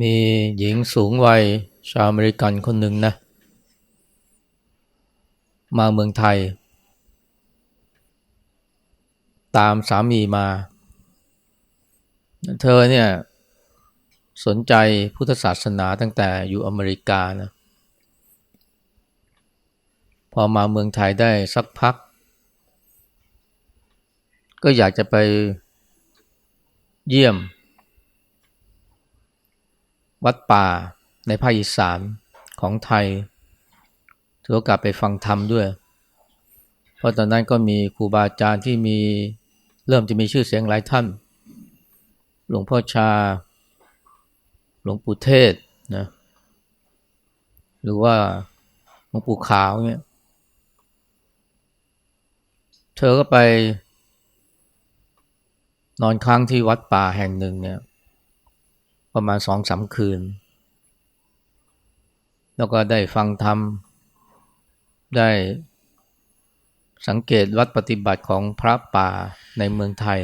มีหญิงสูงวัยชาวอเมริกันคนหนึ่งนะ มาเมืองไทย ตามสามีมา เธอเนี่ยสนใจพุทธศาสนาตั้งแต่อยู่อเมริกานะ พอมาเมืองไทยได้สักพัก ก็อยากจะไปเยี่ยม วัดป่าในภาคอีสานของไทยถือโอกาสไปฟังธรรมด้วย เพราะตอนนั้นก็มีครูบาอาจารย์ที่มีเริ่มจะมีชื่อเสียงหลายท่าน หลวงพ่อชา หลวงปู่เทศนะหรือว่าหลวงปู่ขาวเนี่ยเธอก็ไปนอนค้างที่วัดป่าแห่งหนึ่งเนี่ย ประมาณสองสามคืน แล้วก็ได้ฟังธรรม ได้สังเกตวัดปฏิบัติของพระป่าในเมืองไทย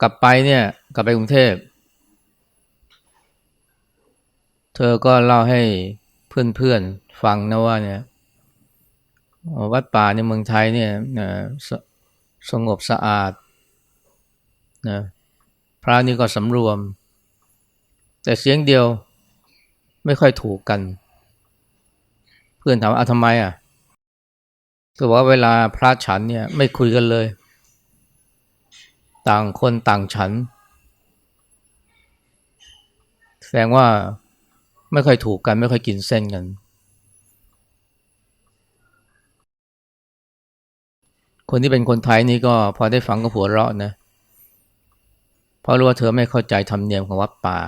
กลับไปเนี่ยกลับไปกรุงเทพ เธอก็เล่าให้เพื่อนๆฟังนะว่าเนี่ยวัดป่าในเมืองไทยเนี่ยสสงบสะอาดนะ พระนี่ก็สำรวม แต่เสียงเดียวไม่ค่อยถูกกัน เพื่อนถามว่าทำไมอะก็บอกว่าเวลาพระฉันเนี่ยไม่คุยกันเลย ต่างคนต่างฉัน แสดงว่าไม่ค่อยถูกกัน ไม่ค่อยกินเส้นกัน คนที่เป็นคนไทยนี่ก็พอได้ฟังก็หัวเราะนะเพราะรู้ว่าเธอไม่เข้าใจธรรมเนียมของวัดป่า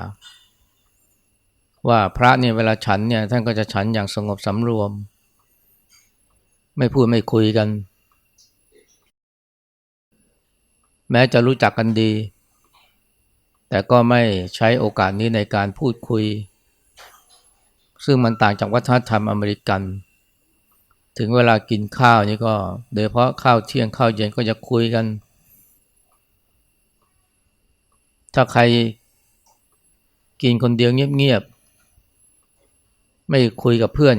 ว่าพระเนี่ยเวลาฉันเนี่ยท่านก็จะฉันอย่างสงบสำรวม ไม่พูดไม่คุยกัน แม้จะรู้จักกันดี แต่ก็ไม่ใช้โอกาสนี้ในการพูดคุย ซึ่งมันต่างจากวัฒนธรรมอเมริกัน ถึงเวลากินข้าวนี่ก็ โดยเฉพาะข้าวเที่ยงข้าวเย็นก็จะคุยกัน ถ้าใครกินคนเดียวเงียบๆ ไม่คุยกับเพื่อน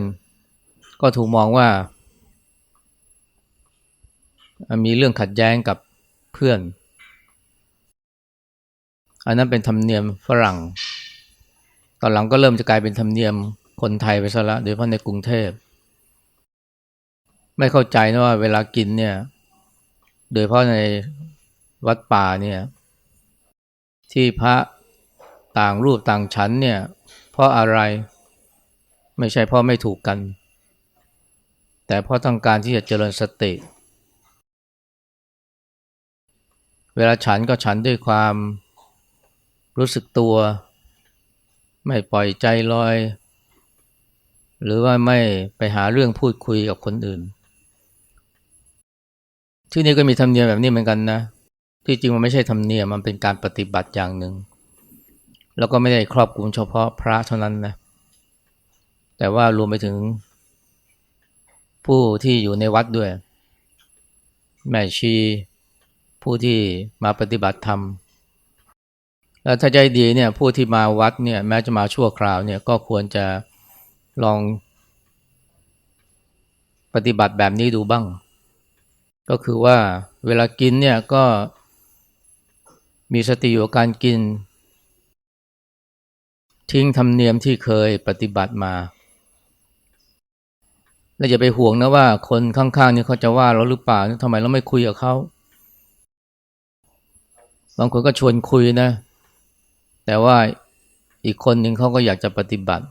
ก็ถูกมองว่า มีเรื่องขัดแย้งกับเพื่อน อันนั้นเป็นธรรมเนียมฝรั่ง ตอนหลังก็เริ่มจะกลายเป็นธรรมเนียมคนไทยไปซะละโดยเฉพาะในกรุงเทพ ไม่เข้าใจนะว่าเวลากินเนี่ย โดยเฉพาะในวัดป่าเนี่ย ที่พระต่างรูปต่างชั้นเนี่ย เพราะอะไรไม่ใช่เพราะไม่ถูกกัน แต่เพราะต้องการที่จะเจริญสติ เวลาฉันก็ฉันด้วยความรู้สึกตัว ไม่ปล่อยใจลอย หรือว่าไม่ไปหาเรื่องพูดคุยกับคนอื่น ที่นี่ก็มีธรรมเนียมแบบนี้เหมือนกันนะ ที่จริงมันไม่ใช่ธรรมเนียมมันเป็นการปฏิบัติอย่างหนึ่ง แล้วก็ไม่ได้ครอบคลุมเฉพาะพระเท่านั้นนะแต่ว่ารวมไปถึง ผู้ที่อยู่ในวัดด้วย แม่ชี ผู้ที่มาปฏิบัติธรรมแล้วถ้าใจดีเนี่ยผู้ที่มาวัดเนี่ยแม้จะมาชั่วคราวเนี่ยก็ควรจะลองปฏิบัติแบบนี้ดูบ้าง ก็คือว่าเวลากินเนี่ยก็ มีสติอยู่กับการกิน ทิ้งธรรมเนียมที่เคยปฏิบัติมา แล้วอย่าไปห่วงนะว่าคนข้างๆนี่เขาจะว่าเราหรือเปล่าทำไมเราไม่คุยกับเขาบางคนก็ชวนคุยนะ แต่ว่าอีกคนหนึ่งเขาก็อยากจะปฏิบัติ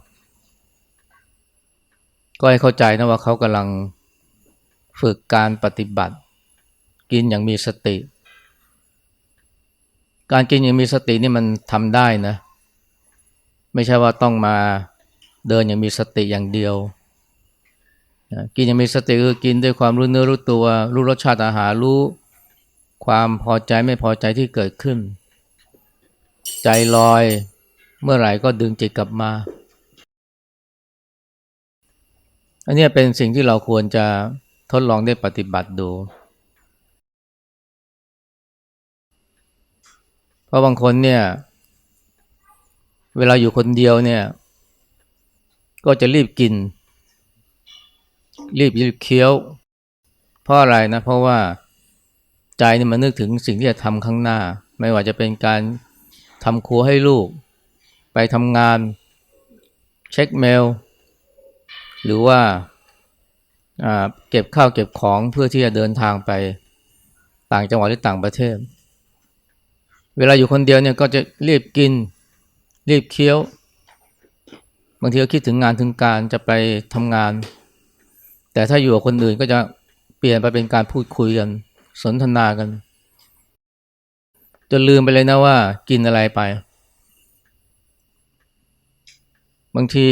ก็ให้เข้าใจนะว่าเขากำลังฝึกการปฏิบัติ กินอย่างมีสติ การกินอย่างมีสตินี่มันทำได้นะ ไม่ใช่ว่าต้องมาเดินอย่างมีสติอย่างเดียวนะกินอย่างมีสติคือกินด้วยความรู้เนื้อรู้ตัว รู้รสชาติอาหารรู้ ความพอใจไม่พอใจที่เกิดขึ้น ใจลอยเมื่อไหร่ก็ดึงจิตกลับมา อันนี้เป็นสิ่งที่เราควรจะทดลองได้ปฏิบัติดู เพราะบางคนเนี่ย เวลาอยู่คนเดียวเนี่ย ก็จะรีบกิน รีบรีบเคี้ยว เพราะอะไรนะ เพราะว่าใจนี่มันนึกถึงสิ่งที่จะทำข้างหน้า ไม่ว่าจะเป็นการทำครัวให้ลูก ไปทำงาน เช็คเมล หรือว่าอ่าเก็บข้าวเก็บของเพื่อที่จะเดินทางไปต่างจังหวัดหรือต่างประเทศ เวลาอยู่คนเดียวเนี่ยก็จะรีบกิน รีบเคี้ยว บางทีก็คิดถึงงานถึงการจะไปทำงาน แต่ถ้าอยู่กับคนอื่นก็จะเปลี่ยนไปเป็นการพูดคุยกัน สนทนากันจนลืมไปเลยนะว่ากินอะไรไป บางที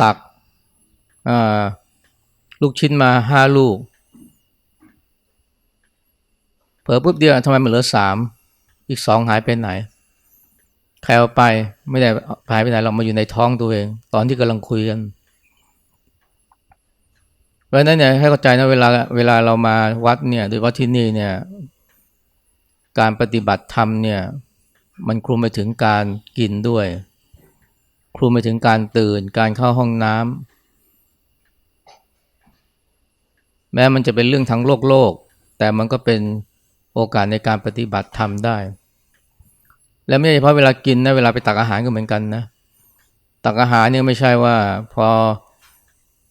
ตักลูกชิ้นมาห้าลูก เผลอปุ๊บเดียวทำไมมันเหลือสามอีกสองหายไปไหนใครเอาไปไม่ได้หายไปไหนเรามาอยู่ในท้องตัวเอง ตอนที่กำลังคุยกันเพราะนั้นเนี่ยให้เข้าใจนะเวลาเวลาเรามาวัดเนี่ยโดยเฉพาที่นี่เนี่ยการปฏิบัติธรรมเนี่ยมันคลุมไปถึงการกินด้วย คลุมไปถึงการตื่นการเข้าห้องน้ำแม้มันจะเป็นเรื่องทั้งโลกโลก แต่มันก็เป็น โอกาสในการปฏิบัติธรรมได้ และไม่ใช่เฉพาะเวลากินนะเวลาไปตักอาหารก็เหมือนกันนะตักอาหารเนี่ยไม่ใช่ว่าพอ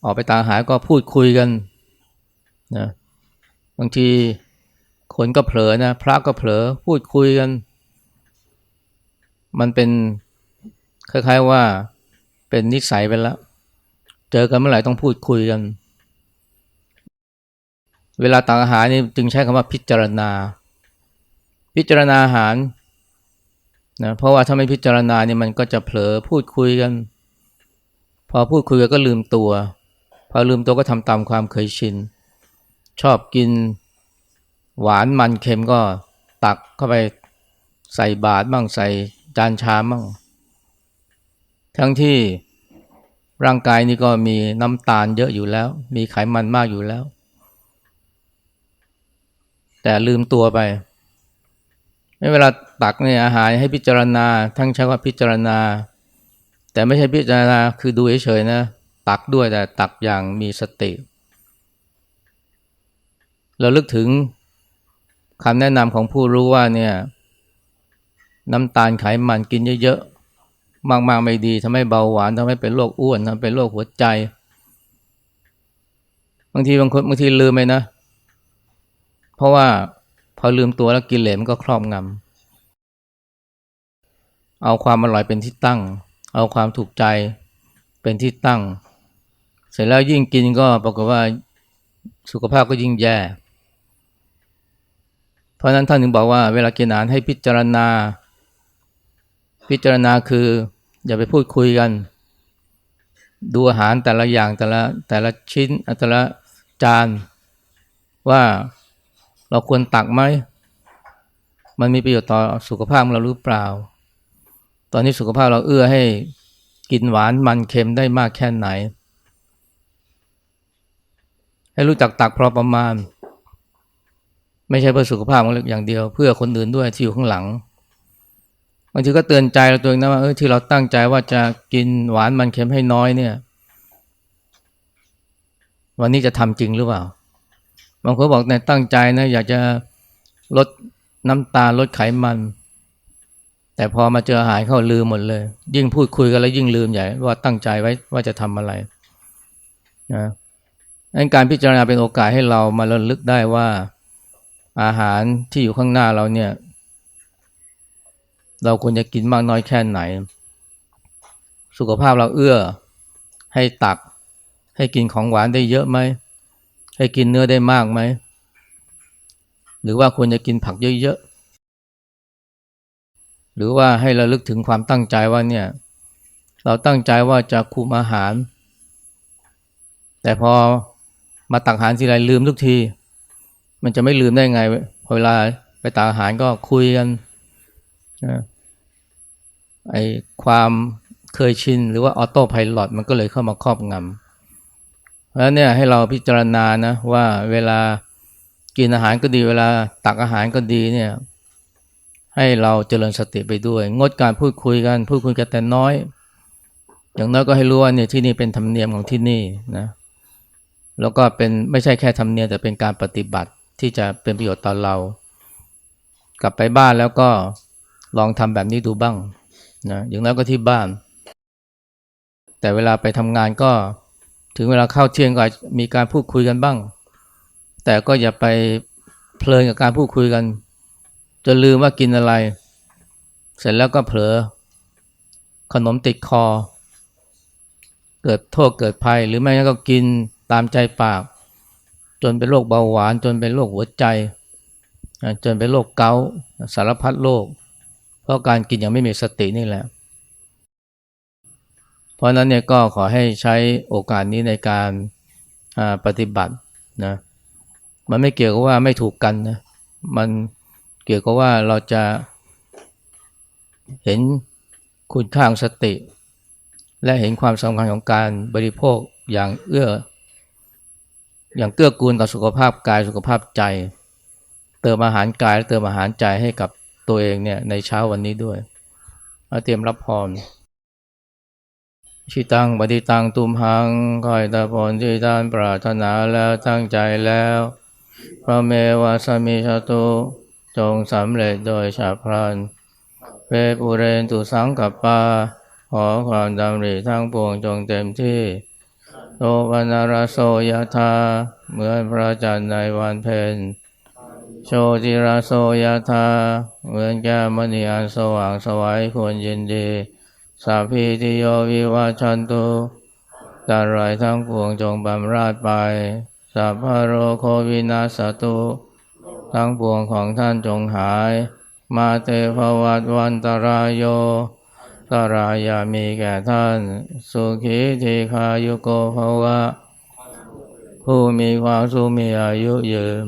ออกไปตักอาหารก็พูดคุยกันนะบางทีคนก็เผลอนะพระก็เผลอพูดคุยกัน มันเป็นคล้ายๆว่าเป็นนิสัยไปแล้ว เจอกันเมื่อไหร่ต้องพูดคุยกัน เวลาตักอาหารนี่จึงใช้คำว่าพิจารณา พิจารณาอาหารนะเพราะว่าถ้าไม่พิจารณาเนี่ยมันก็จะเผลอพูดคุยกัน พอพูดคุยกันก็ลืมตัว พอลืมตัวก็ทำตามความเคยชิน ชอบกินหวานมันเค็มก็ตักเข้าไปใส่บาตรบ้างใส่จานชามบ้างทั้งที่ร่างกายนี่ก็มีน้ำตาลเยอะอยู่แล้ว มีไขมันมากอยู่แล้ว แต่ลืมตัวไปไม่เวลาตักเนี่ยอาหารให้พิจารณา ทั้งใช้ว่าพิจารณา แต่ไม่ใช่พิจารณาคือดูเฉยๆนะ ตักด้วยแต่ตักอย่างมีสติ เราลึกถึงคำแนะนำของผู้รู้ว่าเนี่ยน้ำตาลไขมันกินเยอะๆ มากๆไม่ดีทำให้เบาหวานทำให้เป็นโรคอ้วนทำให้เป็นโรคหัวใจ บางทีบางคนบางทีลืมไปนะเพราะว่าพอลืมตัวแล้วกิเลสมันก็ครอบงำเอาความอร่อยเป็นที่ตั้ง เอาความถูกใจเป็นที่ตั้ง เสร็จแล้วยิ่งกินก็ปรากฏว่าสุขภาพก็ยิ่งแย่ เพราะนั้นท่านถึงบอกว่าเวลากินอาหารให้พิจารณา พิจารณาคืออย่าไปพูดคุยกัน ดูอาหารแต่ละอย่างแต่ละแต่ละชิ้นแต่ละจานว่า เราควรตักไหม มันมีประโยชน์ต่อสุขภาพเราหรือเปล่า ตอนนี้สุขภาพเราเอื้อให้กินหวานมันเค็มได้มากแค่ไหน ให้รู้จักตักพอประมาณ ไม่ใช่เพื่อสุขภาพของเราอย่างเดียว เพื่อคนอื่นด้วยที่อยู่ข้างหลังบางทีก็เตือนใจเราตัวเองนะว่าเออที่เราตั้งใจว่าจะกินหวานมันเค็มให้น้อยเนี่ย วันนี้จะทำจริงหรือเปล่า บางคนบอกในตั้งใจนะอยากจะลดน้ำตาลลดไขมัน แต่พอมาเจออาหารเข้าลืมหมดเลย ยิ่งพูดคุยกันแล้วยิ่งลืมใหญ่ว่าตั้งใจไว้ว่าจะทำอะไรนะการพิจารณาเป็นโอกาสให้เรามาระลึกได้ว่าอาหารที่อยู่ข้างหน้าเราเนี่ย เราควรจะกินมากน้อยแค่ไหน สุขภาพเราเอื้อให้ตักให้กินของหวานได้เยอะไหม ให้กินเนื้อได้มากไหม หรือว่าควรจะกินผักเยอะๆ หรือว่าให้เราลึกถึงความตั้งใจว่าเนี่ย เราตั้งใจว่าจะคุมอาหาร แต่พอมาตักอาหารทีไรลืมทุกที มันจะไม่ลืมได้ไงพอเวลาไปตักอาหารก็คุยกันไอความเคยชินหรือว่าออโต้พายโมันก็เลยเข้ามาครอบงำ แล้วเนี่ยให้เราพิจารณานะว่าเวลากินอาหารก็ดีเวลาตักอาหารก็ดีเนี่ยให้เราเจริญสติไปด้วย งดการพูดคุยกัน พูดคุยกันแต่น้อย อย่างน้อยก็ให้รู้ว่าเนี่ยที่นี่เป็นธรรมเนียมของที่นี่นะแล้วก็เป็นไม่ใช่แค่ธรรมเนียมแต่เป็นการปฏิบัติที่จะเป็นประโยชน์ต่อเรา กลับไปบ้านแล้วก็ลองทำแบบนี้ดูบ้างนะอย่างน้อยก็ที่บ้าน แต่เวลาไปทำงานก็ ถึงเวลาเข้าเที่ยงก็มีการพูดคุยกันบ้าง แต่ก็อย่าไปเพลินกับการพูดคุยกันจนลืมว่ากินอะไร เสร็จแล้วก็เผลอขนมติดคอ เกิดโทษเกิดภัย หรือไม่งั้นก็กินตามใจปาก จนเป็นโรคเบาหวาน จนเป็นโรคหัวใจ จนเป็นโรคเกาสารพัดโรคเพราะการกินอย่างไม่มีสตินี่แหละ ราะนั้นเนี่ยก็ขอให้ใช้โอกาสนี้ในการปฏิบัตินะมันไม่เกี่ยวกับว่าไม่ถูกกันนะมันเกี่ยวกับว่าเราจะเห็นคุณค่าของสติ และเห็นความสำคัญของการบริโภคอย่างเอื้อ อย่างเกื้อกูลต่อสุขภาพกายสุขภาพใจ เติมอาหารกายและเติมอาหารใจให้กับตัวเองเนี่ยในเช้าวันนี้ด้วยเเตรียมรับพร ชิตังปฏิตังตุมหังคอยตาผลที่ท่านปรารถนาแล้วตั้งใจแล้วพระเมวาสมิชตุจงสำเร็จโดยฉับพลันเวปุเรนตุสังกัปปาขอความดำริทั้งปวงจงเต็มที่โตปนารโสยธาเหมือนพระจันทร์ในวันเพ็ญโชติราโสยธาเหมือนแก้มณีอันสว่างสวัยควรยินดี สัพพิติโยวิวัชชันตุตารายทั้งปวงจงบำราดไปสัพพะโรโควินาสตุ ทั้งปวงของท่านจงหาย มาเตภวัตวันตรายโยตรายามีแก่ท่าน สุขีทีคายุโกภวะ ผู้มีความสุขมีอายุยืน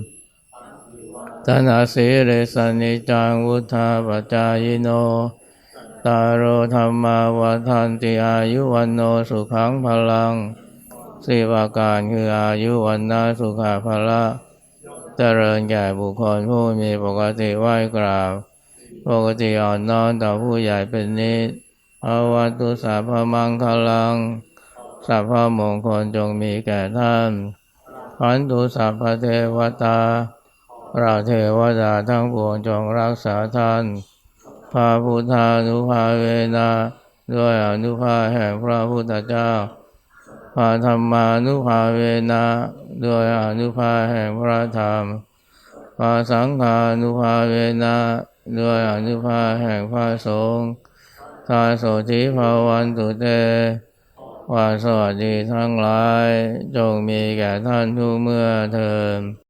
ธนาสีเรสนิจังวุธาปจายโน ตารโรธรรมาวัฏันติอายุวันโนสุขังพลังสิวาการคืออายุวันนาสุขาภละเจริญแก่บุคคลผู้มีปกติไหว้กราบ ปกติอ่อนน้อมต่อผู้ใหญ่เป็นนิสภาวัตุสาพมังคลังสัพพมงคลจงมีแก่ท่านขันตุสัพพเทวตา เราเทวดาทั้งปวงจงรักษาท่าน พระพุทธานุภาเวนะด้วยอนุภาแห่งพระพุทธเจ้าพระธรรมานุภาเวนะด้วยอนุภาแห่งพระธรรมพระสังฆานุภาเวนะด้วยอนุภาแห่งพระสงฆ์ทาโสธิภาวันตุเตวาสวัสดีทั้งหลาย จงมีแก่ท่านทุกเมื่อเทิน